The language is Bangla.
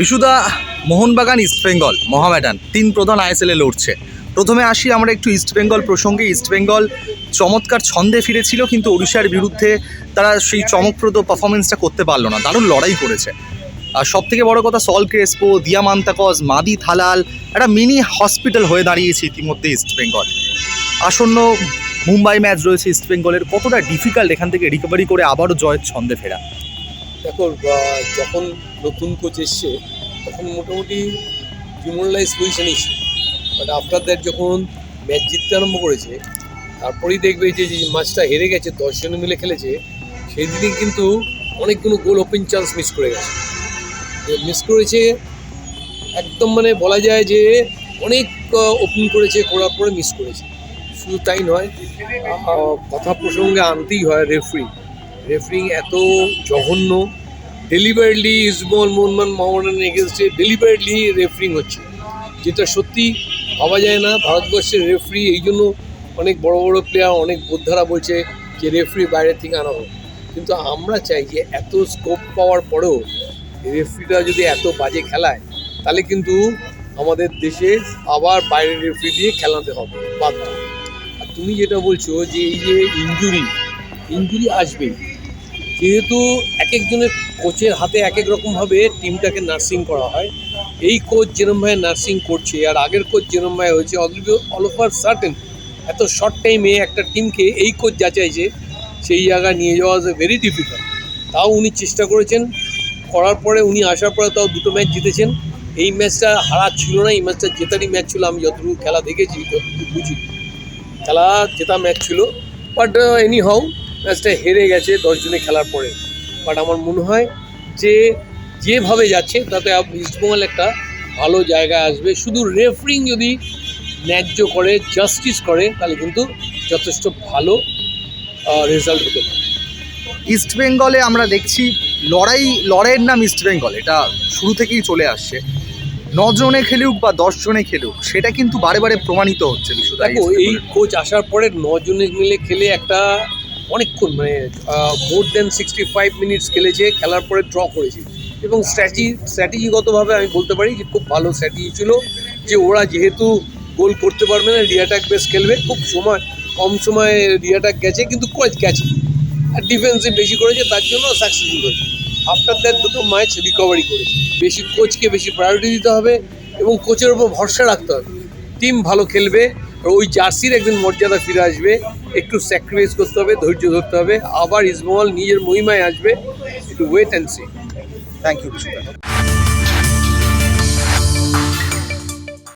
বিশুদা মোহনবাগান ইস্টবেঙ্গল মহামেডান, তিন প্রধান আইএসএলে লড়ছে। প্রথমে আসি আমরা একটু ইস্টবেঙ্গল প্রসঙ্গে। ইস্টবেঙ্গল চমৎকার ছন্দে ফিরেছিল, কিন্তু ওড়িশার বিরুদ্ধে তারা সেই চমকপ্রদ পারফরমেন্সটা করতে পারল না। দারুণ লড়াই করেছে। আর সব থেকে বড় কথা সল ক্রেসপো দিয়ামান্তাকস মাদি থালাল একটা মিনি হসপিটাল হয়ে দাঁড়িয়েছে ইতিমধ্যে ইস্টবেঙ্গল আসন্ন মুম্বাই ম্যাচ রয়েছে ইস্টবেঙ্গলের কতটা ডিফিকাল্ট এখান থেকে রিকভারি করে আবারও জয়ের ছন্দে ফেরা। দেখো যখন নতুন কোচ এসছে, তখন মোটামুটি ডিমোরালাইজ পজিশনেই ছিল। বাট আফটার দ্যাট যখন ম্যাচ জিততে আরম্ভ করেছে, তারপরেই দেখবে যে ম্যাচটা হেরে গেছে, দশ জন মিলে খেলেছে সেই দিনে কিন্তু অনেকগুলো গোল ওপেন চান্স মিস করে গেছে। মিস করেছে, একদম মানে বলা যায় যে অনেক ওপেন করেছে, করার পরে মিস করেছে। শুধু তাই নয় কথা প্রসঙ্গে আনতেই হয় রেফারি রেফারিং এত জঘন্য। ডেলিভারলি ইসবল মোহনমান মোহামেডানের এগেনস্টে ডেলিভারলি রেফারিং হচ্ছে। যেটা সত্যি ভাবা যায় না, ভারতবর্ষের রেফারি এই জন্য অনেক বড় বড় প্লেয়ার অনেক বোদ্ধারা বলছে যে রেফারি বাইরে থেকে আনা হোক। কিন্তু আমরা চাই যে এত স্কোপ পাওয়ার পরেও রেফারিটা যদি এত বাজে খেলায়, তাহলে কিন্তু আমাদের দেশে আবার বাইরের রেফারি দিয়ে খেলাতে হবে, বাধ্য। আর তুমি যেটা বলছো যে এই যে ইঞ্জুরি ইঞ্জুরি আসবেই। যেহেতু এক একজনের কোচের হাতে এক এক রকমভাবে টিমটাকে নার্সিং করা হয়, এই কোচ যেরমভাবে নার্সিং করছে আর আগের কোচ যেরমভাবে হয়েছে অল ওভার সার্টেন এত শর্ট টাইমে একটা টিমকে এই কোচ যাচাইছে, সেই জায়গায় নিয়ে যাওয়া ইজ ভেরি ডিফিকাল্ট তাও উনি চেষ্টা করেছেন, করার পরে উনি আসার পরে তাও দুটো ম্যাচ জিতেছেন। এই ম্যাচটা হারা ছিল না, এই ম্যাচটা জেতারই ম্যাচ ছিল, আমি যতটুকু খেলা দেখেছি, যতটুকু বুঝি। খেলা জেতা ম্যাচ ছিল বাট এনি হাউ ম্যাচটা হেরে গেছে দশ জনে খেলার পরে। বাট আমার মনে হয় যে যেভাবে যাচ্ছে তাতে ইস্টবেঙ্গল একটা ভালো জায়গায় আসবে। শুধু রেফারিং যদি ন্যায্য করে জাস্টিস করে তাহলে কিন্তু যথেষ্ট ভালো রেজাল্ট হতে পারে। ইস্টবেঙ্গলে আমরা দেখছি লড়াই লড়াইয়ের নাম ইস্টবেঙ্গল এটা শুরু থেকেই চলে আসছে। জনে খেলুক বা দশ জনে খেলুক সেটা কিন্তু বারে বারে প্রমাণিত হচ্ছে দেখো এই কোচ আসার পরে নজনে মিলে খেলে একটা অনেকক্ষণ মানে more than sixty five minutes খেলেছে, খেলার পরে ড্র করেছে। এবং স্ট্র্যাটেজি স্ট্র্যাটেজিগতভাবে আমি বলতে পারি যে খুব ভালো স্ট্র্যাটেজি ছিল যে ওরা যেহেতু গোল করতে পারবে না রিয়াটাক বেশ খেলবে। খুব সময়, কম সময়ে রিয়াটাক গেছে, কিন্তু কোচ গেছে। আর ডিফেন্সে বেশি করেছে, তার জন্য সাকসেসফুল হয়েছে। আফটার দ্যাট দুটো ম্যাচ রিকভারি করেছে। বেশি কোচকে বেশি প্রায়োরিটি দিতে হবে এবং কোচের ওপর ভরসা রাখতে হবে। টিম ভালো খেলবে। ওই জার্সির একদিন মর্যাদা ফিরে আসবে। একটু স্যাক্রিফাইস করতে হবে, ধৈর্য ধরতে হবে। আবার ইসমল নিজের মহিমায় আসবে। একটু wait and see thank you